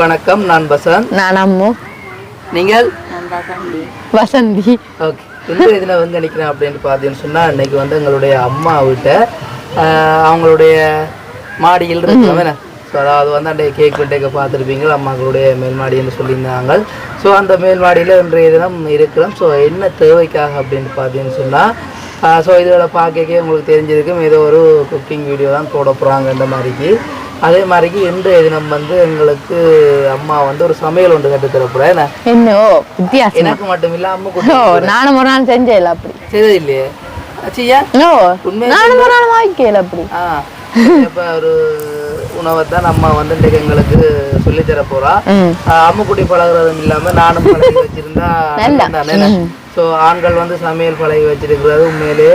வணக்கம். நான் பசந்த் நான் அம்மு. நீங்கள்? வசந்தி. ஓகே. இந்த இதில் வந்து நினைக்கிறேன் அப்படின்னு பார்த்தீங்கன்னு சொன்னால் இன்னைக்கு வந்து எங்களுடைய அம்மா வீட்டை அவங்களுடைய மாடியில் இருக்கிறவன ஸோ அதாவது வந்து அன்றைய கேக் வெட்டேக்க பார்த்துருப்பீங்க அம்மாக்களுடைய மேல் மாடின்னு சொல்லியிருந்தாங்க ஸோ அந்த மேல் மாடியில் இன்றைய தினம் இருக்கிறோம். ஸோ என்ன தேவைக்காக அப்படின்னு பார்த்தீங்கன்னு சொன்னால் ஸோ இதில் பார்க்க உங்களுக்கு தெரிஞ்சிருக்கும். ஏதோ ஒரு குக்கிங் வீடியோ தான் போட போகிறாங்கன்ற மாதிரிக்கு. அதே மாதிரிக்கு இன்றைய தினம் வந்து எங்களுக்கு அம்மா வந்து ஒரு சமையல் ஒன்று கற்றுத்தரப்போகிறேன் என்ன? என்ன? வித்தியாசம். எனக்கு மட்டும் இல்ல அம்மா நானும் ஒரு நாள் செஞ்சேன் அப்படி. செய்தது இல்லையே உண்மையா நானும் ஒரு நாள் வாய்க்கல அப்படி. இப்போ ஒரு உணவை தான் அம்மா வந்து இன்றைக்கு எங்களுக்கு சொல்லித் தர போறா அம்முக்குட்டி பழகுறதும் இல்லாம நானும் பழகி வச்சிருந்தா தானே? ஸோ ஆண்கள் வந்து சமையல் பழகி வச்சிருக்கிறது உண்மையிலே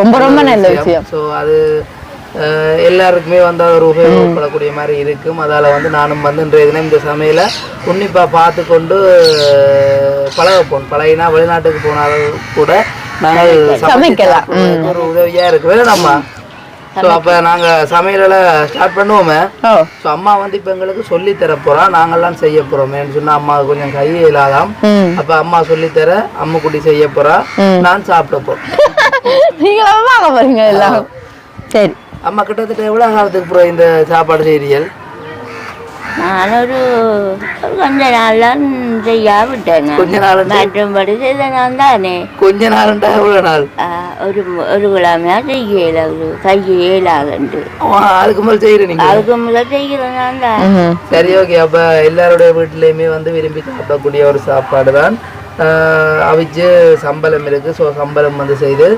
ரொம்ப ரொம்ப நல்ல விஷயம். ஸோ அது எல்லாருக்குமே வந்து அது ஒரு உபயோகப்படக்கூடிய மாதிரி இருக்கும். அதால வந்து நானும் வந்து இன்றைய தினம் இந்த சமையலை உன்னிப்பா பார்த்து கொண்டு பழகப்போம். பழகினா வெளிநாட்டுக்கு போனாலும் கூட நாங்கள் சமைக்கலாம். ஒரு உதவியா இருக்கு வேற நம்ம ஸோ அப்போ நாங்கள் சமையலை ஸ்டார்ட் பண்ணுவோமே. ஸோ அம்மா வந்து இப்போ எங்களுக்கு சொல்லி தர போறா. நாங்கெல்லாம் செய்ய போறோமேன்னு சொன்னா அம்மா கொஞ்சம் கையே இல்லாதாம் அப்ப அம்மா சொல்லித்தர அம்முக்குட்டி செய்ய போறா. நான் சாப்பிட போறேன். நீங்களும் வாங்க எல்லாம். சரி. அம்மா கிட்டத்தட்ட எவ்வளவு காலத்துக்கு அப்புறம் இந்த சாப்பாடு செய்றீர்கள்? நானொரு ஒரு கொஞ்ச நாள்லாம் செய்யா விட்டேன் கொஞ்ச நாள் மற்றும்படி செய்த நான் தானே கொஞ்ச நாளுண்டா எவ்வளவு நாள்? ஒரு ஒரு கிழமையா செய்யல ஒரு கையே இல்லாதண்டு. ஆ, அதுக்கு மேல செய்யற நீங்க? அதுக்கு முதல்ல செய்கிறேன் நான் தான் சரி ஓகே. அப்ப எல்லாருடைய வீட்லயுமே வந்து விரும்பி சாப்பிடக்கூடிய ஒரு சாப்பாடு தான் அவிச்சு சம்பளம் இருக்கு. ஸோ சம்பளம் வந்து செய்து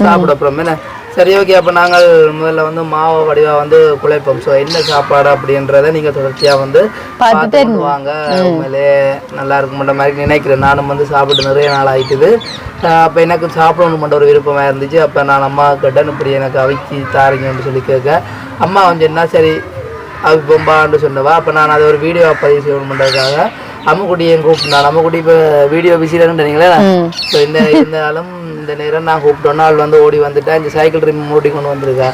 சாப்பிட என்ன? சரி ஓகே அப்போ நாங்கள் முதல்ல வந்து மாவு வடிவா வந்து குழைப்போம். ஸோ என்ன சாப்பாடு அப்படின்றத நீங்க தொடர்ச்சியா வந்து பார்த்து கொண்டு வாங்க. உண்மையிலே நல்லா இருக்கும்ன்ற மாதிரி நினைக்கிறேன். நானும் வந்து சாப்பிட்டு நிறைய நாள் ஆயிட்டுது. அப்போ எனக்கு சாப்பிடணுமென்ற ஒரு விருப்பமாக இருந்துச்சு. அப்போ நான் அம்மா கிட்ட இப்படி எனக்கு அவிக்கி தாரீங்கன்னு சொல்லி கேட்க அம்மா கொஞ்சம் என்ன சரி அவி பொம்பான்னு சொன்னவா. அப்போ நான் அதை ஒரு வீடியோ பதிவு செய்யணுன்றதுக்காக அம்முக்குட்டியை கூப்பிட்டேன்? அம்முக்குட்டி இப்போ வீடியோ பிஸிலன்றீங்களே ஸோ இந்த இந்த நாளும் இந்த நேரம் நான் கூப்பிட்டோன்னா ஆள் வந்து ஓடி வந்துட்டேன் இந்த சைக்கிள் ரிம் ஓடி கொண்டு வந்திருக்கா.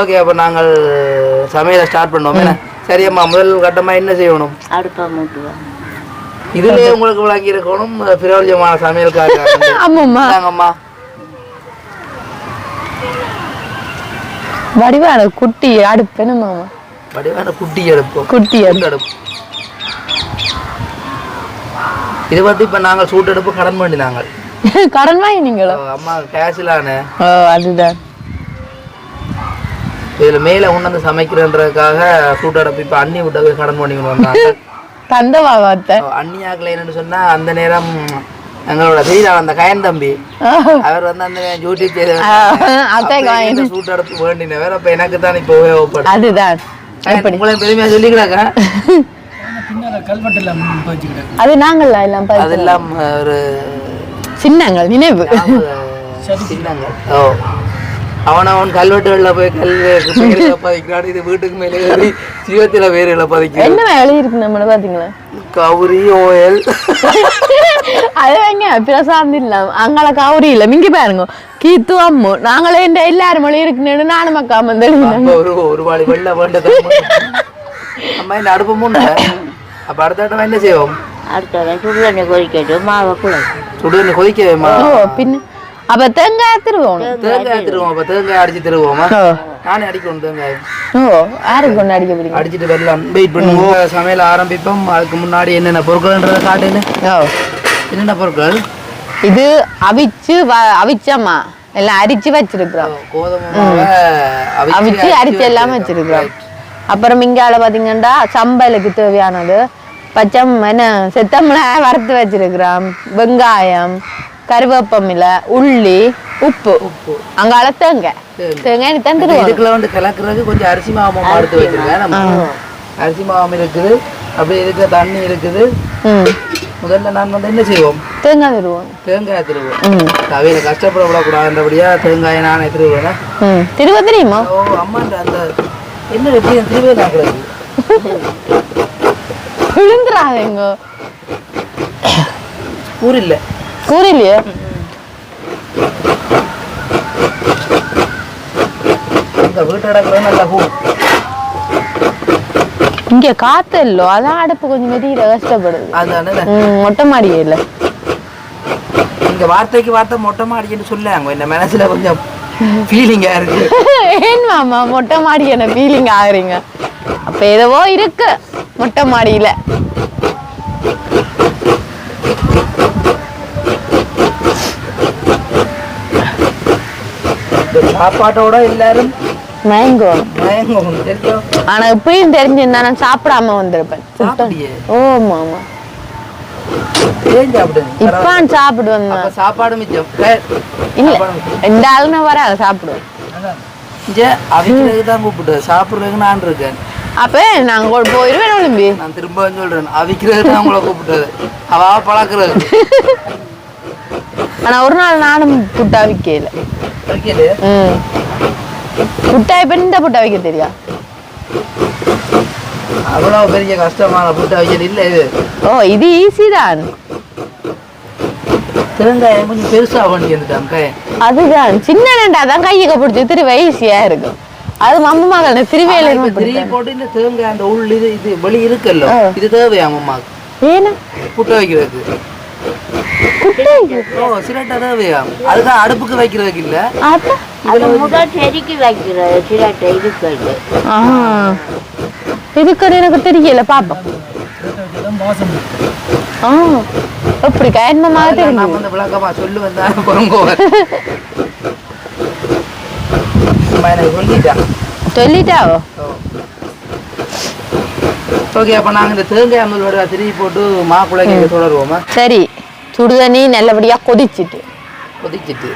ஓகே அப்போ நாங்கள் சமையலை ஸ்டார்ட் பண்ணுவோம். என்ன? சரி அம்மா முதல் கட்டமாக என்ன செய்யணும்? அடுப்பை இதுலயே உங்களுக்கு விளங்கி இருக்கணும் பிரயோஜனமான சமையல்காக ஆமாம்மா. அம்மா வடிவான குட்டி அடுப்பு என்ன மாமா? வடிவான குட்டி எடுப்போம் குட்டி அடுப்பு. அடுப்பு. இது வந்து இப்போ நாங்கள் சூட்டெடுப்பு கடன் பண்ணினாங்க கடன் வாங்கினீங்களோ அம்மா கேஷிலானே ஓ அதுதான். இதில் மேலே உணர்ந்து சமைக்கிறன்றதுக்காக சூட்டெடுப்பு இப்போ அண்ணி விட்ட போய் கடன் பண்ணிக்கணும் வந்தாங்க. தந்த வாவாத்த அண்ணியாக்கில் என்னன்னு சொன்னால் அந்த நேரம் எங்களோட செய்தார் அந்த கயன் தம்பி. அவர் வந்து அந்த யூடியூப் அத்தை சூட்டெடுப்பு வேண்டினவர். அப்போ எனக்கு தான் இப்போ உபயோகப்படும். அதுதான். பெருமையாக சொல்லிக்கிறாங்க அது நாங்களா எல்லாம் அதெல்லாம் ஒரு சின்னங்கள் நினைவு. சின்னங்கள். ஓ. அவன் அவன் கல்வெட்டுகளில் போய் கல் பேரில் பதிக்கிறான். இது வீட்டுக்கு மேலே ஏறி ஜீவத்தில் பேரில் பதிக்கிறான். என்ன எழுதி இருக்கு நம்மள பாத்தீங்களா? கௌரி ஓயல் அது வைங்க பிரசாந்த் இல்ல. அங்கால கவுரி இல்ல. மிங்க பாருங்க. கீத்து அம்மு. நாங்களே இந்த எல்லாரும் மொழி இருக்குன்னு நானும் மக்கா வந்து ஒரு ஒரு வாளி வெள்ள வேண்டது அம்மா இந்த அடுப்பு மூணு அப்போ அடுத்த என்ன செய்வோம் அடுத்தவன் சுடுதண்ணி கொதிக்கட்டு மாவை குழைக்கும் சுடுதண்ணி கொதிக்கவேமா ஓ பின்ன அப்ப தேங்காய் திருவோம் தேங்காய் திருவோம் அப்போ தேங்காய் அடிச்சு திருவோமா நானே அடிக்கணும் தேங்காய் ஓ யாருக்கு கொண்டு அடிக்க அடிச்சிட்டு வரலாம் வெயிட் பண்ணுவோம் சமையல் ஆரம்பிப்போம் அதுக்கு முன்னாடி என்னென்ன பொருட்கள்ன்றதை காட்டுன்னு என்னென்ன பொருட்கள் இது அவிச்சு அவிச்சம்மா எல்லாம் அரிச்சு வச்சிருக்கிறோம் கோதுமை மாவை அவிச்சு அரிச்சு எல்லாம் வச்சிருக்கிறோம் அப்புறம் இங்கால பாத்தீங்கன்னா சம்பலுக்கு தேவையானது. பச்சை என்ன செத்தமிளகாய் வறுத்து வச்சிருக்கிறோம். வெங்காயம் கருவேப்பமில்லை உள்ளி உப்பு. உப்பு. அங்கால தேங்காய் தேங்காய் தந்துடுவோம் இதுக்குள்ள வந்து கலக்குறதுக்கு கொஞ்சம் அரிசி மாவு எடுத்து வச்சிருக்கேன். நம்ம அரிசி மாவு இருக்குது. அப்படியே இதுக்கு தண்ணி இருக்குது. முதல்ல நான் வந்து என்ன செய்வோம்? தேங்காய் தருவோம். தேங்காய் திருவோம். ம். அவையில கஷ்டப்படக்கூடாதுன்றபடியா தேங்காயை நானே திருவேன். திருவ தெரியுமா ஓ அம்மாண்ட அந்த என்ன எப்படி திருவே நாக்குறது விழுந்துறாதேங்க ஊர் இல்லை கூறிலையே இந்த வீட்டு இடத்துல நல்ல பூ. இங்க காத்து இல்லோ அதான் அடுப்பு கொஞ்சம் மெதியில கஷ்டப்படுது அதானே? மொட்டை மாடியே இல்ல. இங்க வார்த்தைக்கு வார்த்தை மொட்டை மாடின்னு சொல்லாங்க இந்த மனசுல கொஞ்சம் ஃபீலிங்கா இருக்கு. ஏன் மாமா மொட்டை மாடி என்ன ஃபீலிங் ஆகுறீங்க? அப்ப ஏதோ இருக்கு. மொட்டை மாடியில. சாப்பாட்டோட எல்லாரும் தெரியும் ஆனா இப்பயும் தெரிஞ்சிருந்தா நான் சாப்பிடாம வந்திருப்பேன். ஓ மாமா. இப்பான் சாப்பிடுவேன் சாப்பாடு மிச்சம் இல்ல. இந்த ஆளுனா வர சாப்பிடுவேன் அதான். இங்க அவிக்கிறதுக்கு தான் கூப்பிட்டு சாப்பிடுறதுக்கு நான் இருக்கேன் அப்ப நாங்க கொ- போயிருவேன் ஒளிம்பி நான் திரும்ப சொல்றேன் அவிக்கிறதுக்கு தான் உங்களை கூப்பிட்டது அவ பழக்கிறது ஆனா ஒரு நாள் நானும் புட்டா விக்கல புட்டா இப்ப இந்த புட்டா வைக்க தெரியா அவ்வளவு பெரிய கஷ்டமான புட்டை வைக்கல இல்ல இது. ஓ இது ஈஸி தான். தேங்காயம் கொஞ்சம் பெருசா பண்ணி வந்துட்டான் காயம் அதுதான். சின்ன நண்டா தான் கையுக்கு பிடிச்சி திரும்ப ஈஸியா இருக்கும். அது மம்ம மகள் திருவேல இப்ப திரி போட்டு இந்த தேங்காய் அந்த உள் இது இது வெளி இருக்குல்ல. இது தேவையா அம்மாக்கு? ஏன்னா? புட்டை வைக்கிறதுக்கு. ஓ சிரட்டை தேவையா? அதுதான் அடுப்புக்கு வைக்கிறதுக்கு இல்ல. அது? முதல் செடிக்கு வைக்கிறது சிரட்டை இருக்கிறது ஆ இதுக்கு எனக்கு தெரியல பாப்போம். ஆ எப்படி கயன்மமாக தெரியும்? வந்து விளக்கமா பொறுங்கோவர் சொல்லிட்டேன் சொல்லிட்டாவோ ஓகே அப்ப நாங்க இந்த தேங்காய் அம்மலோட திருப்பி போட்டு மா. குழந்தைங்க தொடருவோமா? சரி. சுடுதண்ணி நல்லபடியா கொதிச்சிட்டு. கொதிச்சிட்டு.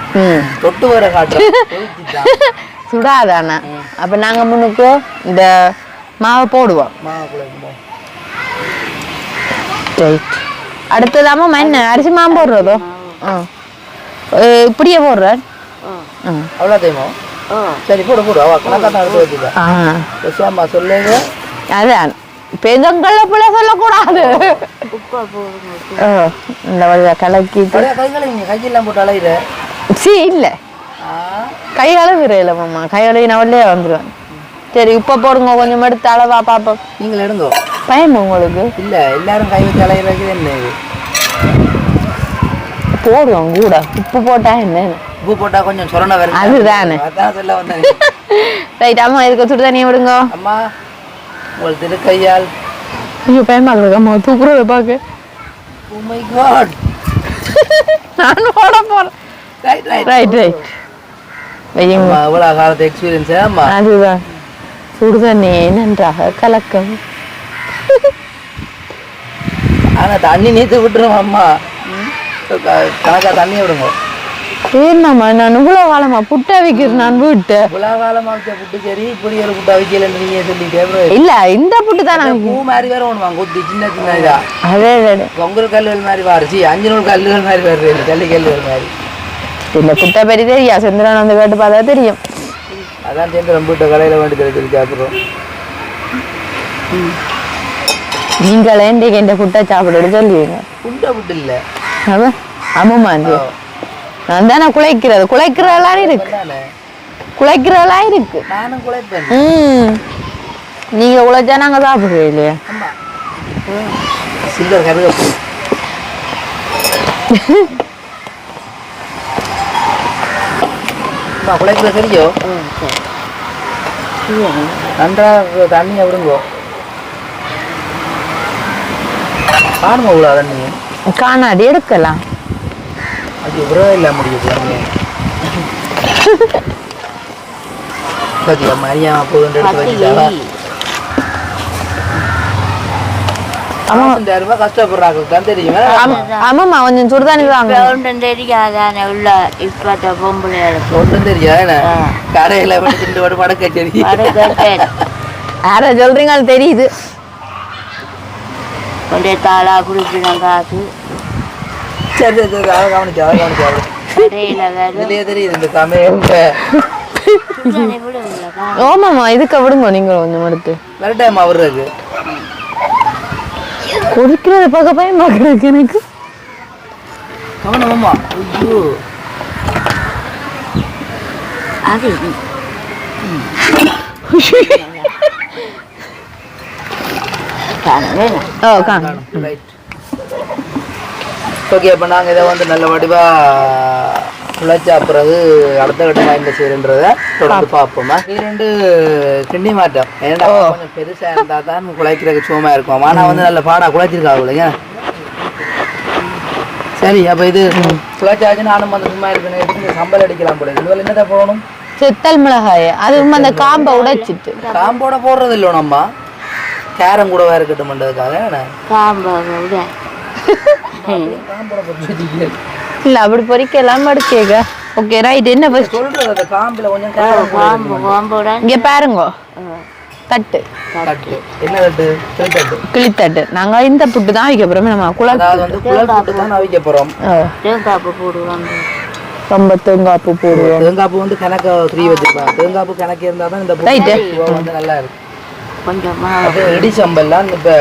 தொட்டு வர கொதிச்சிட்டான் சுடாதானே. அப்ப நாங்க முன்னுக்கு இந்த மாவை போடுவோம். ரைட் அடுத்ததாம மண் அரிசி மாவு போடுறதோ? இப்படியே போடுறேன் ஆ. அவ்வளோ தெரியுமா ஓ சரி போடு போடு. அவ சொல்லுங்க. அதான் பெருங்கல்ல பிள்ளை சொல்லக்கூடாது. இந்த வழியா கலக்கிட்டு. கையெல்லாம் போட்டு அலையிற. சி இல்ல. கை அளவுறேல மாமா. கை நான் உள்ளே வந்துடுவேன் சரி உப்பை போடுங்க. கொஞ்சம் எடுத்து அளவா பாப்போம். நீங்கள் எடுங்கோ. பயமா உங்களுக்கு? இல்ல எல்லாரும் கை வச்சு அலையிறது என்ன போடுவோம் கூட. உப்பு போட்டா என்ன? உப்பு போட்டா கொஞ்சம் சொரண வரும் அதுதானே. அதான் சொல்ல வந்தேன். ரைட் அம்மா இதுக்கு சுடு தண்ணி விடுங்க. அம்மா உங்கள் திருக்கையால். ஐயோ பயமா இருக்கு. அம்மா தூக்குறத பார்க்க ஓ மை காட் நான் போட போறேன். ரைட் ரைட் ரைட் ரைட் வையுங்க இவ்வளோ காலத்து எக்ஸ்பீரியன்ஸ் அம்மா? அதுதான். சுடு தண்ணி நன்றாக கலக்கம். ஆனா தண்ணி நீத்து விட்டுரும் அம்மா. கணக்கா தண்ணி விடுங்க. ஏன்னாம்மா நான் இவ்வளோ காலமா புட்டை வைக்கிறேன் நான் வீட்டை? இவ்வளோ காலமா வச்ச புட்டு சரி இப்படி ஒரு புட்டா வைக்கலன்னு நீங்க சொல்லிட்டே. இல்ல இந்த புட்டு தான் நான் பூ மாதிரி வேற ஒன்று வாங்க கொத்தி சின்ன சின்ன இதா. அதே அதே பொங்கல் கல்லுகள் மாதிரி வாரிச்சு அஞ்சு நூறு கல்லுகள் மாதிரி வருது ஜல்லி கல்லுகள் மாதிரி. இந்த புட்டை பெரிய தெரியா? செந்திரன் வந்து கேட்டு பார்த்தா தெரியும். அதான் சேர்ந்து ரொம்ப வீட்டை கடையில் வேண்டி தெரிஞ்சு சாப்பிட்றோம். நீங்களே இன்றைக்கு இந்த புட்டை சாப்பிட சொல்லுவீங்க? புண்டை புட்டு இல்லை. அவன் அம்மா நான் தானே குலைக்கிறது. குலைக்கிறதெல்லாம் இருக்கு. குலைக்கிறதெல்லாம் இருக்கு. நானும் குழைப்பேன் ம். நீங்க உழைச்சா நாங்க சாப்பிடுறோம் இல்லையா? சில்வர் கருவேப்பு குழைக்கிற சரியோ நன்றாக தண்ணியை விடுங்கோ. காணுமா இவ்வளோ தண்ணி? காணாடி எடுக்கலாம். அது விட இல்லை முடியுது பாத்தியா மரியாதை போகுதுன்னு ரூபாய் கஷ்டப்படுறாங்க. தான் தெரியுமா? ஆமாம்மா கொஞ்சம் சுடுதண்ணி வாங்க ஒன்றும் தெரியாதானே உள்ள. இப்பத்த பொம்பளைகளுக்கு ஒன்றும் தெரியாது என்ன கடையில் திண்டு விட படக்க சரி கேட்டேன் யார சொல்றீங்க அது தெரியுது. கொண்டே தாளா குடிக்கணும் காசு. சரி சரி சரி அதை கவனிச்சு அதை கவனிச்சு அதை கடையில் வேறு இதுலயே தெரியுது இந்த சமயம் இதுக்கு விடுங்க நீங்களும் கொஞ்சம் எடுத்து. வேற டைம் அவருக்கு குடிக்கிறத பார்க்க பயமா கிடக்கு எனக்கு. கவனமாம்மா ஐயோ. அது காணுங்க ஓ காணும் ரைட் ஓகே அப்போ நாங்கள் இதை வந்து நல்ல வடிவாக பிறகு அடுத்த கட்டமாக என்ன செய்யறன்றத தொடர்ந்து பார்ப்போமா. இது ரெண்டு கிண்டி மாட்டோம் ஏன்னா கொஞ்சம் பெருசாக இருந்தால் தான் குழைக்கிறதுக்கு சுகமாக இருக்கும். ஆனால் வந்து நல்ல பாடாக குழைச்சிருக்காங்க இல்லைங்க சரி அப்போ இது குழைச்சாச்சு நானும் வந்து சும்மா இருக்கணும் சம்பல் அடிக்கலாம் போல. இதுவரை என்னத்தை போடணும்? செத்தல் மிளகாய. அது அந்த காம்பை உடைச்சிட்டு. காம்போட போடுறது இல்லை நம்ம? கேரம் கூடவா? காம்பாக விட காம்போட இல்ல அப்படி பொறிக்கலாம் மடிச்சேங்க ஓகே ரைட் என்ன? சொல்றது அந்த காம்பில் கொஞ்சம் கேரம் காம்பு காம்போட. இங்க பாருங்க. தட்டு. தட்டு. என்ன தட்டு? கிளி தட்டு கிளித்தட்டு நாங்க இந்த புட்டு தான் வைக்க போறோம். நம்ம அதாவது வந்து குழல் போட்டு தான் அவிக்க போறோம். தேங்காப்பு போடுவாங்க ரொம்ப தேங்காய்ப்பு போடுவோம். தேங்காப்பு வந்து கணக்க ஃப்ரீ வச்சிருப்பாங்க. தேங்காப்பு கணக்கு இருந்தால் தான் இந்த. புட்டு வந்து நல்லா இருக்கும். கொஞ்சமா. அது இடி சம்பல்லாம் இப்போ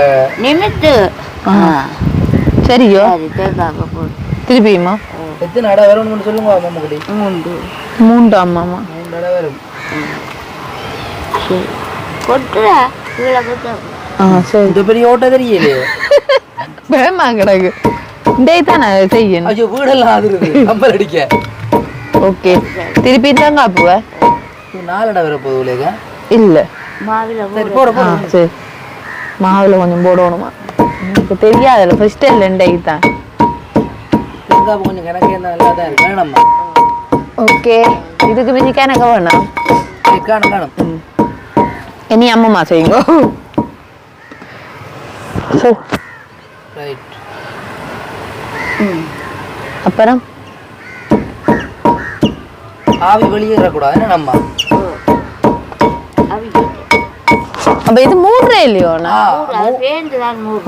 நிமித்து. சரியோ. அது தேங்காப்பு போடு. திருப்பியுமா? எத்தனை அடை வரும்னு சொல்லுங்க மம்முக்குடி மூண்டு மூன்று. ஆமாமா மூணு அடை வரும். சரி. கொட்டுற. கொட்டு ஆ சரி. இந்த பெரிய ஓட்ட தெரியலையே. வேமா கிடக்கு. டே தானே செய்யணும். ஐயோ வீடெல்லாம் ஆகுது கம்பல் அடிக்க. ஓகே. திருப்பி தேங்காய்ப்புவ இது நாலு அடை வர போகுது இல்லையா இல்ல. மாவில சரி போட. போட சரி. மாவுல கொஞ்சம் போடணுமா. எனக்கு தெரியாதுல்ல ஃபர்ஸ்ட் இல்லை தான். தேங்காப்பு கொஞ்சம் கணக்கு இருந்தால் நல்லா தான் இருக்கு வேணாம்மா ஓகே. இதுக்கு மிஞ்சி கணக்க வேணாம் காணும் காணும். இனி அம்மம்மா செய்யுங்க. ரைட் அப்புறம்? ஆவி வெளியேறக்கூடாது என்ன நம்ம அவிக்கிட்டு அப்ப இது மூன்றே இல்லையோண்ணா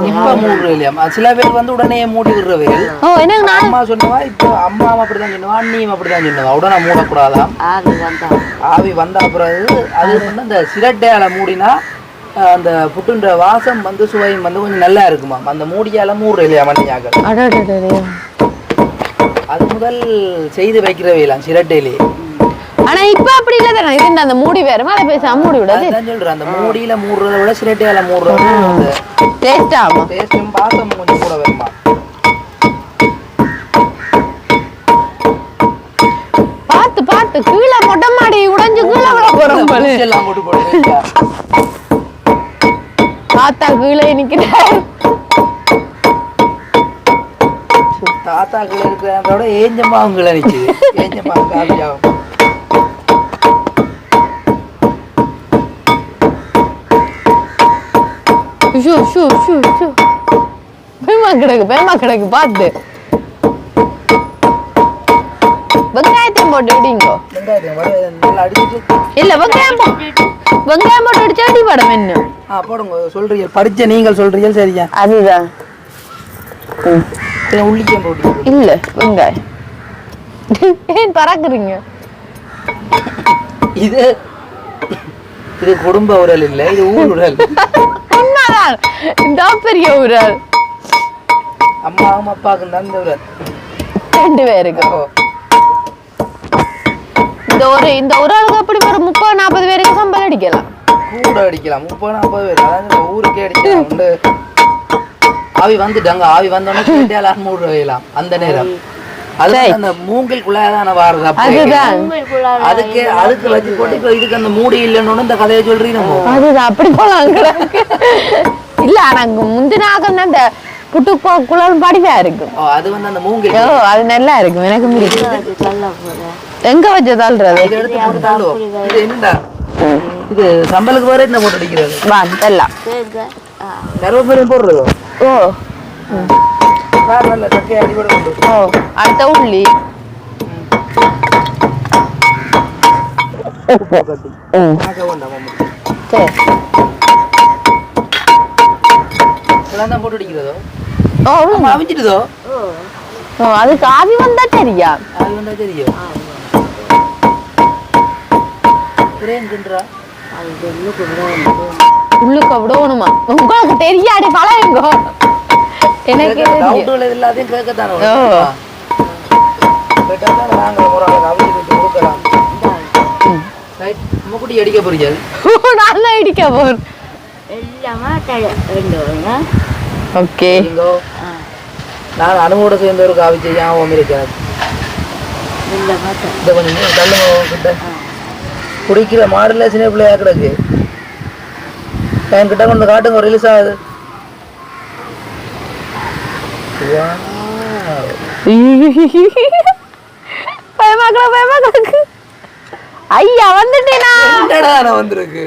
இப்ப மூடுற இல்லையா? சில பேர் வந்து உடனே மூடி விடுறவைகள் ஓ எனக்கு நான் அம்மா சொன்னவா இப்போ அம்மாவும் அப்படிதான் சொன்னவா அண்ணியும் அப்படிதான் சொன்னவா உடனே மூடக்கூடாதாம் ஆவி வந்தா. ஆவி வந்த பிறகு அது வந்து அந்த சிரட்டையால மூடினா அந்த புட்டுன்ற வாசம் வந்து சுவையும் வந்து கொஞ்சம் நல்லா இருக்குமா? அந்த மூடியால மூடுற இல்லையா அடடடடே. அது முதல் செய்து வைக்கிறவையெல்லாம் சிரட்டையிலே. ஆனா இப்ப அப்படி இல்ல தானே? இது அந்த மூடி வேற மேல பேசாம மூடி விடாது. சொல்றேன் அந்த மூடியில மூடுறத விட சிரட்டையால மூடுறது டேஸ்ட் ஆகும் டேஸ்டும் பாசமும் கொஞ்சம் கூட வருமா பார்த்து பார்த்து. கீழே மொட்டை மாடி உடைஞ்சு கீழே விட போறோம் போல. எல்லாம் போட்டு போட்டு தாத்தா கீழே நிக்கிறார். தாத்தாக்கள் இருக்கிறதோட ஏஞ்சம்மாவுங்களை நிக்குது. ஏஞ்சம்மா காவியாகும் ஷூ ஷூ ஷூ ஷூ. பயமா கிடக்கு பயமா கிடக்கு பார்த்து. வெங்காயத்தையும் போட்டு விடுங்கோ. இல்ல வெங்காயம் வெங்காயம் போட்டு அடிச்சா அடி படம் என்ன? போடுங்க சொல்றீங்க. படிச்ச நீங்கள் சொல்றீங்க சரியா அதுதான் உள்ளிக்கம் போட்டு இல்ல வெங்காயம். ஏன் பறக்குறீங்க? இது இது குடும்ப உரல் இல்லை இது ஊர் உரல். உண்மைதான் இந்த பெரிய ஊரால் அம்மாவும் அப்பாவுக்கும் தான் இந்த உரல் ரெண்டு பேருக்கு. ஓ, இந்த ஒரு இந்த ஒரு ஆளுக்கு அப்படி ஒரு முப்பது நாற்பது பேருக்கு சம்பளம் அடிக்கலாம்? கூட அடிக்கலாம். முப்பது நாற்பது பேர். அதாவது ஊருக்கே அடிக்கலாம். உண்டு. ஆவி வந்துட்டாங்க ஆவி வந்தோடனே கேட்டாலாம் மூடு வைக்கலாம் அந்த நேரம். அந்த மூங்கில் குழாதான வாருது அதுக்கு அதுக்கு வச்சு போட்டு இதுக்கு அந்த மூடி இல்லைன்னு இந்த கதையை சொல்றீங்க அதுதான். அப்படி போலாம் இல்ல ஆனா அங்க முந்தின ஆகம் அந்த புட்டு கு- குழல் படிவா இருக்கும் ஓ, அது வந்து அந்த மூங்கில். ஓ அது நல்லா இருக்கும். எனக்கு பிடிக்கும். அது தள்ள போறேன் எங்க வச்சு தள்ளுறது? இதை எடுத்து போட்டு தாண்டுவோம் இது என்னடா? இது சம்பளுக்கு வேற என்ன போட்டு அடிக்கிறது? வா தள்ளலாம். தேங்காய் ஆ. கருவேப்பிலையும் போடுறதோ? ஓ. தான் போட்டு அடிக்கிறதோ ஓ உள்ள. ஆமா அவிஞ்சிட்டுதோ ஓ அதுக்கு ஆவி வந்தா தெரியா அது வந்தா தெரியும் உள்ளுக்க விடணுமா உங்களுக்கு தெரியாடி பழகுங்க எனக்கு டவுட்டுகள் எல்லாத்தையும் கேட்கத்தானே. கேட்டால் தான் நாங்கள் ஒரு ஆளுக்கு அவிஞ்சு விட்டு கொடுக்கலாம். முக்குட்டி அடிக்க போறீங்க நல்லா இடிக்க போறேன். எல்லாமே ரெண்டு ஓகே. நான் அனுவோட சேர்ந்து ஒரு காவி செய்ய ஞாபகம் இருக்கேன் இல்லை பார்த்தேன் இந்த கொஞ்சம் தள்ளுங்க கிட்ட. குடிக்கிற மாடுல சின்ன பிள்ளையா கிடக்கு. என்கிட்ட கொண்டு காட்டுங்க ரிலீஸ் ஆகுது. பயமாக்கல பயமாக்கல ஐயா வந்துட்டேனா? என்னடா நான் வந்திருக்கு?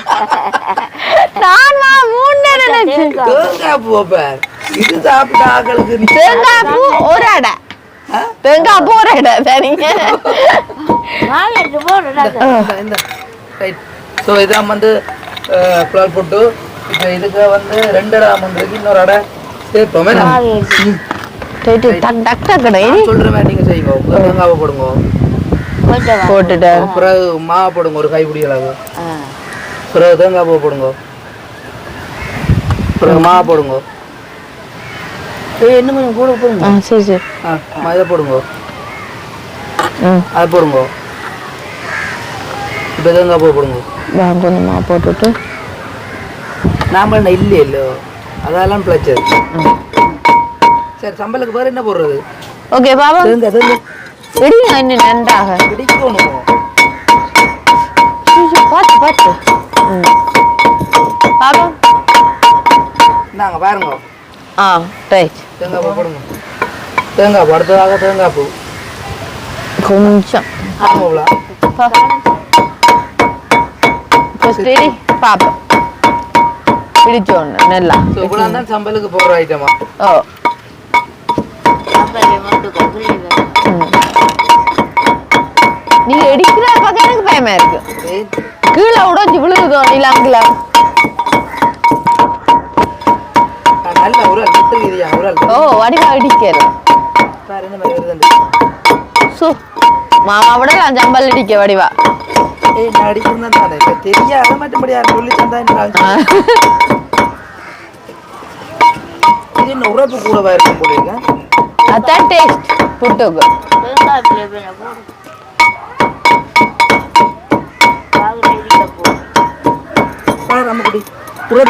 நான் வா மூணு நினைச்சேன் தேங்காய் பூ பார் இது சாப்பிட்ட ஆக்களுக்கு தேங்காய் பூ ஒரு அடை? தேங்காய் பூ ஒரு அடை சரிங்க இந்த, இந்த ரைட் ஸோ இதான் வந்து புலால் போட்டு இப்போ இதுக்கு வந்து ரெண்டு இடம் வந்துருக்கு இன்னொரு இடம் சேர்ப்போமே டக் டக் சொல்கிற மாதிரி நீங்கள் செய்யுங்க. தேங்காவை போடுங்க. போட்டுட்டேன். பிறகு மாவை போடுங்க ஒரு கைப்பிடி அளவு. பிறகு தேங்காய் பூ போடுங்க. பிறகு மாவை போடுங்க. ஏய் இன்னும் கொஞ்சம் கூட போடுங்க. சரி சரி. ஆ இதை போடுங்க. அதை போடுங்க. இப்போ தேங்காய் பூ போடுங்க. வாங்க கொஞ்சமா போட்டுட்டு. நாம என்ன இல்லையே இல்லையோ? அதெல்லாம் பிழைச்சது சரி சம்பளுக்கு வேறு என்ன போடுறது? ஓகே பாபா. இடிங்க இன்னும் நன்றாக. சரி, பார்த்து பார்த்து. பாபா. இந்தாங்க பாருங்க. ஆ ரைட் தேங்காய் பூ போடுங்க. தேங்காய் பூ அடுத்ததாக தேங்காய் பூ. கொஞ்சம். ஆமாங்களா ஃபர்ஸ்ட் பாப்பா பிடிச்ச ஒன்று நல்லா சம்பளுக்கு போடுற ஐட்டமா ஓ. நீங்க இடிக்கிற பக்கம் எனக்கு பயமா இருக்கு கீழே உடஞ்சி விழுகுதோ நிலாங்கில ஓ வடிவா சு மாமா விட நான் ஜம்பல் இடிக்க வடிவா ஏய் நான் அடிக்கிறேன் தானே? இப்போ தெரியாத மட்டும்படி யாரும் சொல்லி தந்தா. இது உறப்பு கூடவா இருக்கும் போல இருக்கேன் அதான் டேஸ்ட் புட்டுக்கு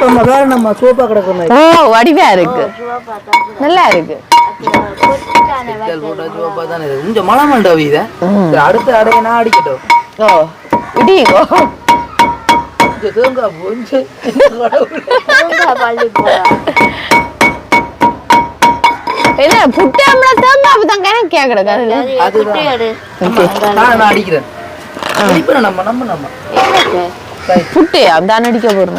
நம்ம வேற சோப்பா கிடக்கணும் ஓ வடிவா இருக்கு. நல்லா இருக்கு. கொஞ்சம் மழை மண்டவி இதை அடுத்த அடைய நான் அடிக்கட்டும். ஓ. இடிங்கோ கொஞ்சம் தேங்காய் பூஞ்சு தேங்காய் பள்ளி போடா என்ன? புட்டு நம்மள தேங்காய் கணக்கு கேக்குறது அது அடிக்கிறேன்? நம்ம நம்ம நம்ம. புட்டு அடிக்க போறோம்.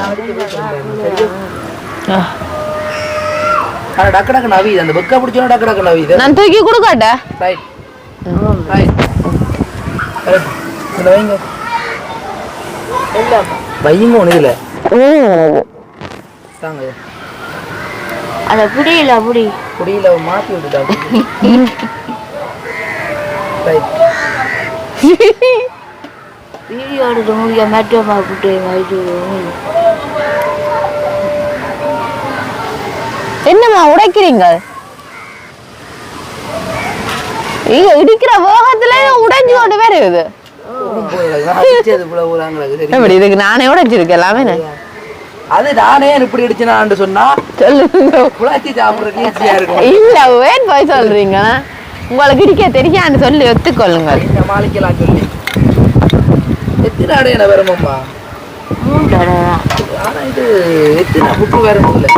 டக்கு டக்கு நவி அந்த வெக்கா பிடிச்சோன்னா டக்கு டக்கு நவி நான் தூக்கி கொடுக்கட்ட? ரைட் ரைட் வைங்க. வையுங்க ஒன்று இதில். ஓ. தாங்க அந்த புடியில புடி குடியில் மாற்றி விட்டுட்டாங்க வீடியோ எடுத்து முடிய புட்டு இது என்னம்மா உடைக்கிறீங்க? இடிக்கிற வேகத்துல உடைஞ்சு கொண்டு வருது அடிச்சது இதுக்கு நானே உடைச்சிருக்கேன் எல்லாமே. அது நானே இப்படி அடிச்சுனான்னு சொன்னா சொல்லுங்க புலாச்சி சாப்பிட்றது ஈஸியாக இருக்கும். இல்ல வேன் போய் சொல்றீங்க. உங்களுக்கு இடிக்க தெரியான்னு சொல்லி ஒத்துக்கொள்ளுங்க இந்த மாளிகைலாம் சொல்லி. எத்தனை அடையின வருமம்மா ஆனா இது எத்தனை புட்டு வரும் இல்லை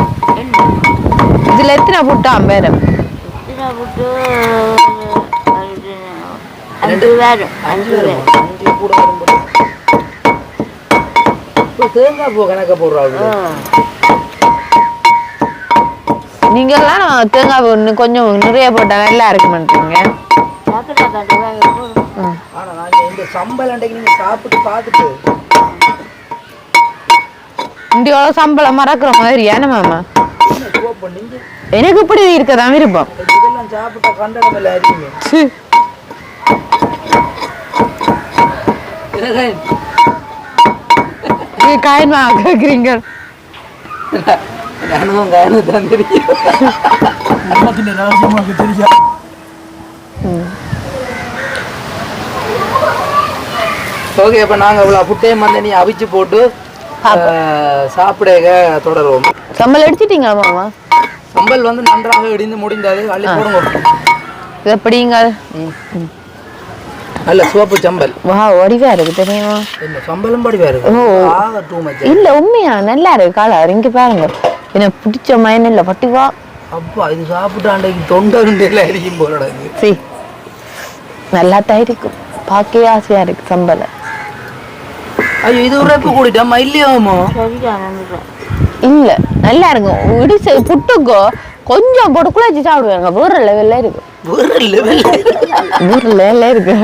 இதுல எத்தனை புட்டாம் பேரு இதை புட்டு? அஞ்சு வேறு அஞ்சு அஞ்சு கூட. இப்போ தேங்காய் பூ கணக்க போடுறாங்க நீங்க எல்லாம் தேங்காய் இன்னும் கொஞ்சம் நிறைய போட்டா நல்லா இருக்க மாட்டீங்க டக்கு டக்கு அந்த வேக போடு ம். ஆனா நாங்க இந்த சம்பல் அன்றைக்கு நீங்க சாப்பிட்டு பார்த்துட்டு. இந்தியோட சம்பளம் மறக்கிற மாதிரி ஏன மாமா? எனக்கு இப்படி இருக்கதான் விருப்பம். காரணம் தான் தெரியும். ரகசியமாக தெரியும் ஓகே அப்போ நாங்கள் இவ்வளோ புட்டையும் வந்து நீ அவிச்சு போட்டு ஆஹ், சாப்பிடுக தொடருவோம். சம்பல் எடுத்துட்டீங்களா மாமா? சம்பல் வந்து நன்றாக இடிந்து முடிந்தது. அள்ளி போடுங்க. எப்படிங்க ம். நல்ல சிவப்பு சம்பல் வா ஒடிவா இருக்கு தெரியுமா என்ன சம்பலும் படிவா இருக்கு இல்ல உண்மையா நல்லா இருக்கு கலர் இங்க பாருங்க எனக்கு பிடிச்ச மயன் இல்ல பட்டிவா அப்பா இது சாப்பிட்டு அன்றைக்கு தொண்டை ரெண்டு அடிக்கும் போல சி நல்லா தான் இருக்கும் பார்க்கவே ஆசையா இருக்கு சம்பல ஐயோ இது ஒரு எப்போ கூடிட்டா மல்லியாமோ இல்ல நல்லா இருக்கும் இடிச்சு புட்டுக்கோ கொஞ்சம் போட்டு குழச்சி சாப்பிடுவாங்க வேற லெவல்ல இருக்கு ஒரு லெவல் வேற லெவல்ல இருக்கு.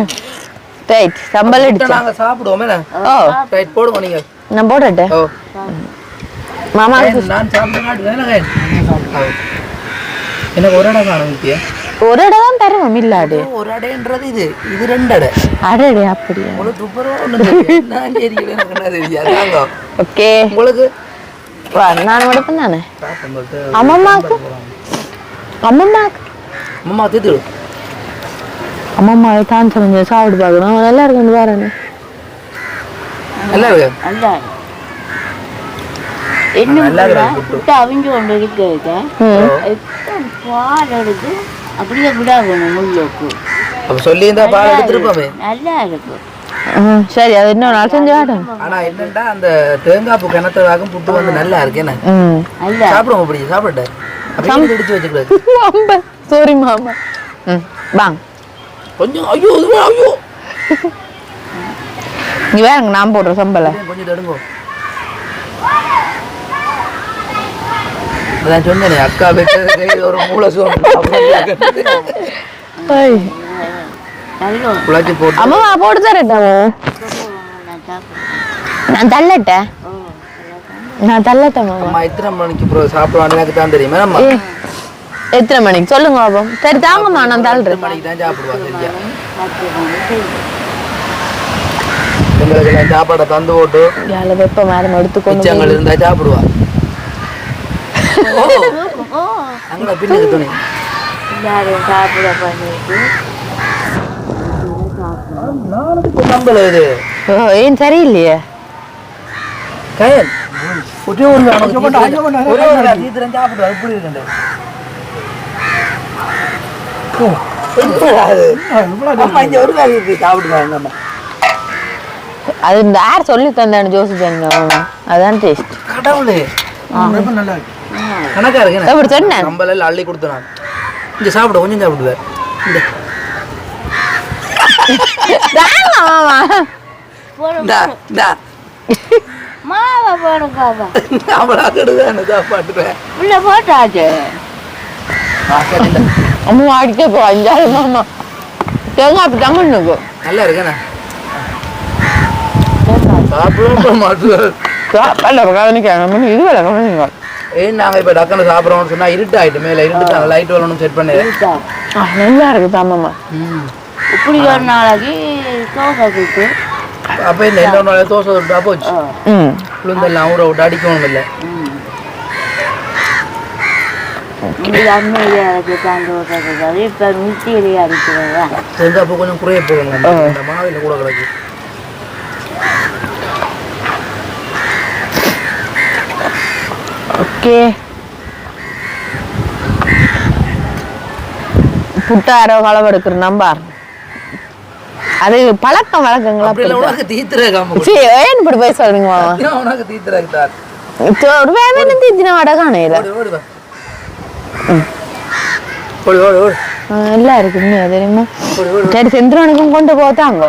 ரைட் சம்பல் அடிச்சா. நாங்க சாப்பிடுவோமே ஓ. ரைட் போடுங்க நீங்க. நான் போடட்டேன் ஓ. மாமா நான் சாப்பிட மாட்டேன் எனக்கு ஒரு இடம் காணும் ஒரு இடம் தான் தருவோம் இல்லாடு ஒரு அடைன்றது இது. இது ரெண்டு அடை. அடடே அப்படியா? உங்களுக்கு துப்புரவா. நான் தெரியல எனக்கு என்ன தெரியாது. ஓகே. உங்களுக்கு? வா நான் மட்டும் தானே? அம்மம்மாக்கு. அம்மம்மாக்கு? அம்மா தீத்து விடு. அம்மம்மா தான் சமைஞ்சு சாப்பிட்டு பார்க்கணும் நல்லா இருக்கு பாருங்க நல்லா இருக்கு. நல்லா என்ன நல்லா இருக்கு புட்டு அவிஞ்சு கொண்டு இருக்க பால் எடுத்து அப்படியே விடா வேணும் முள்ளுக்கு. அப்ப சொல்லியிருந்தா பால் எடுத்துருப்போமே. நல்லா இருக்கும் சரி அது இன்னொரு நாள் செஞ்சு காட்டும் ஆனா என்னண்டா அந்த தேங்காய் பூ கிணத்தவாகும் புட்டு வந்து நல்லா இருக்கு என்ன? சாப்பிடுவோம் அப்படி சாப்பிட்டு சாரி மாமா. ம் வாங்க. கொஞ்சம் ஐயோ ஐயோ. நீ வேறங்க நான் போடுற சம்பளை. கொஞ்சம் எடுங்கோ அதான் சொன்னேனே அக்கா வைக்கிறது ஒரு மூளை சோறு குழச்சி போட்டு. அம்மா போட்டு தரட்டா நான் தள்ளட்டேன். நான் தள்ளட்டேன் மாமா அம்மா எத்தனை மணிக்கு அப்புறம் சாப்பிடுவான்னு எனக்கு தான் தெரியுமா? நம்ம ஏ எத்தனை மணிக்கு? சொல்லுங்க பாப்போம் சரி தாங்கம்மா நான் தள்ளுறேன். மணிக்கு தான் சாப்பிடுவா சரியா? எல்லாம் சாப்பாடை தந்து போட்டு யாழ வெப்ப மரம் எடுத்துக்கொண்டு மிச்சங்கள் இருந்தா சாப்பிடுவா. ஓ. அங்கே பின்னுக்கு துணி. எல்லாரும் சாப்பிட பண்ணிட்டு. நானுக்கு நம்பல இது. ஏன் சரியில்லையே? கயல். ஒரே ஒரு ஒரே ஒரு சாப்பிடுவாங்க அம்மா அது இந்த யார் சொல்லி தந்தானு ஜோசி தந்தாங்க அதான் டேஸ்ட் கடவுளே. ரொம்ப நல்லா இருக்கு. கணக்கா இருக்கு எப்படி சொன்னேன். கம்பல அள்ளி கொடுத்து நான். இங்க சாப்பிடு கொஞ்சம் சாப்பிடுவேன். இந்த. மாவை போடும் பாப்பா அவளா கெடுதானே சாப்பாட்டுறேன் உள்ள போட்டாச்சு. அம்மா அடிக்க போ அஞ்சாறு மாமா. தேங்காய் அப்படி தங்கணுக்கு நல்லா இருக்கேண்ணா. சாப்பிட மாட்டுவேன் சாப்பாடு கவனிக்காங்க இது வேலை கவனிங்க. ஏன் இப்ப டக்குனு சாப்பிடுறோம்னு சொன்னா இருட்டு ஆயிட்டு மேல இருட்டு லைட் வரணும் செட் பண்ணு. நல்லா இருக்கு தாமாமா ம். இப்படி ஒரு நாளைக்கு தோசை அப்ப இந்த இன்னொரு நாள் தோசை விட்டா போச்சு. ம். உளுந்தெல்லாம் ஊற விட்டு அடிக்கணும் இல்லை இந்த அம்மையிலே அரைச்சி தான் தோசை சுடுறது இப்போ மிக்சியிலேயே அரைக்கிறதா தேங்காய் பூ கொஞ்சம் குறைய போடுங்க இந்த மாவில கூட கிடக்கு. ஓகே. புட்டாரோ களவெடுக்கிற நம்பார் அது பழக்கம் வழக்கங்களா உனக்கு தீத்துற காம சரி ஏன் இப்படி போய் சொல்றீங்க மாமா? உனக்கு தீத்துறாக்கு தார் ஒரு வேலை தீத்தின இருக்கு தெரியுமா சரி கொண்டு போத்தாங்க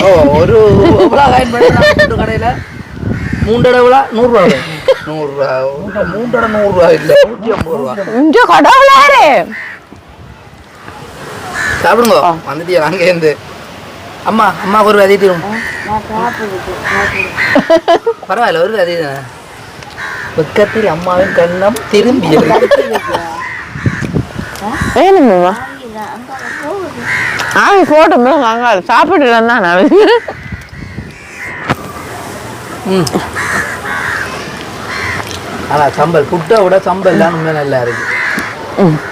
ஓ ஒரு எவ்வளோ காயின் பண்ணி கடையில். மூன்றடை எவ்வளோ நூறுரூவா. நூறுரூவா மூன்றடை நூறுரூவா இல்லை நூற்றி ஐம்பது ரூபா. இங்க கடவுளாரே சாப்பிடுங்க. வந்துட்டியா அங்கேருந்து அம்மா அம்மாவுக்கு ஒரு விதை தீரும். நான் பரவாயில்ல ஒரு விதை தானே பக்கத்தில் அம்மாவின் கண்ணம் திரும்பியது. வேணுமாம்மா ஆவி போட்டு அங்க சாப்பிட்டு தான் ம். ஆனா சம்பல். புட்டை விட சம்பல் தான் உண்மை நல்லா இருக்கு.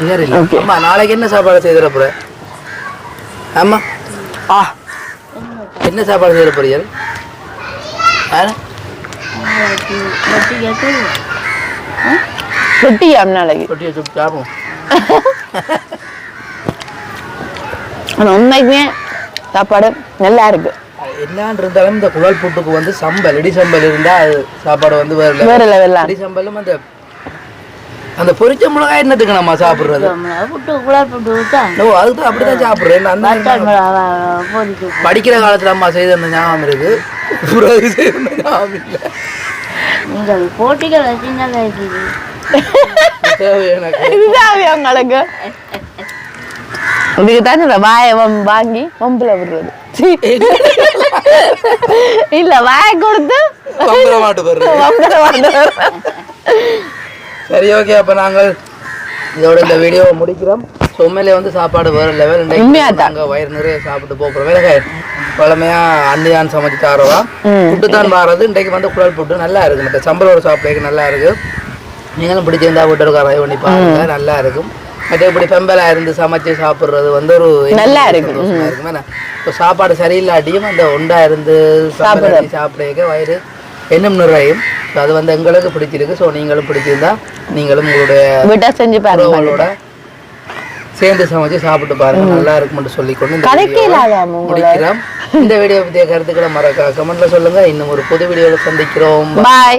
நிகர் இல்லை. அம்மா நாளைக்கு என்ன சாப்பாடு செய்திட போற? ஆமா. ஆ. என்ன சாப்பாடு செய்திட போறீங்க? ஆ? நாளைக்கு ரொட்டியை சுட்டு சாப்பிடும் உண்மைக்குமே சாப்பாடு நல்லா இருக்கு. என்னான் இருந்தாலும் இந்த குழல் புட்டுக்கு வந்து சம்பல் இடி சம்பல் இருந்தா அது சாப்பாடு வந்து வேற. வேற லெவல்ல இடி சம்பலும் அந்த அந்த பொரிச்ச மிளகாய் என்னத்துக்கு நம்ம சாப்பிடுறது? ஓ அதுக்கு அப்படிதான் சாப்பிடுறேன். அந்த படிக்கிற காலத்துல அம்மா செய்த அந்த ஞாபகம் இருக்கு. பிறகு செய்த ஞாபகம் இல்லை. நீங்கள் போட்டிகள் உங்களுக்கு? இதுக்கு தான் வாயை வம்- வாங்கி வம்புல விடுறது. சீ. இல்ல வாயை கொடுத்து மாட்டு வம்புல. சரி ஓகே அப்ப நாங்கள் இதோட இந்த வீடியோவை முடிக்கிறோம். ஸோ உண்மையிலே வந்து சாப்பாடு வேற லெவல். நாங்கள் வயிறு நிறைய சாப்பிட்டு போகிறோம் வேலை பழமையா அன்னிதான் சமைச்சு தாரவா? ம். புட்டு தான் மாறது இன்றைக்கு வந்து குழல் புட்டு. நல்லா இருக்கு. மற்ற சம்பளோட சாப்பிட்றதுக்கு நல்லா இருக்கு. நீங்களும் பிடிச்சிருந்தா வீட்டில் ட்ரை பண்ணி பாருங்க. நல்லா இருக்கும். மற்ற இப்படி பெம்பலா இருந்து சமைச்சு சாப்பிடுறது வந்து ஒரு நல்லா இருக்கும். இப்போ சாப்பாடு சரியில்லாட்டியும் அந்த ஒண்டா இருந்து சாப்பிட சாப்பிட்றதுக்கு வயிறு இன்னும் நிறையும் அது வந்து எங்களுக்கு பிடிச்சிருக்கு. ஸோ நீங்களும் பிடிச்சிருந்தா நீங்களும் உங்களுடைய விட்டா செஞ்சு பாருங்க உறவுகளோட சேர்ந்து சமைச்சு சாப்பிட்டு பாருங்க. நல்லா இருக்கும்னு சொல்லிக்கொண்டு முடிக்கிறோம். இந்த வீடியோ பற்றிய கருத்துக்களை மறக்க கமெண்ட்ல சொல்லுங்க. இன்னும் ஒரு புது வீடியோவில் சந்திக்கிறோம். பாய்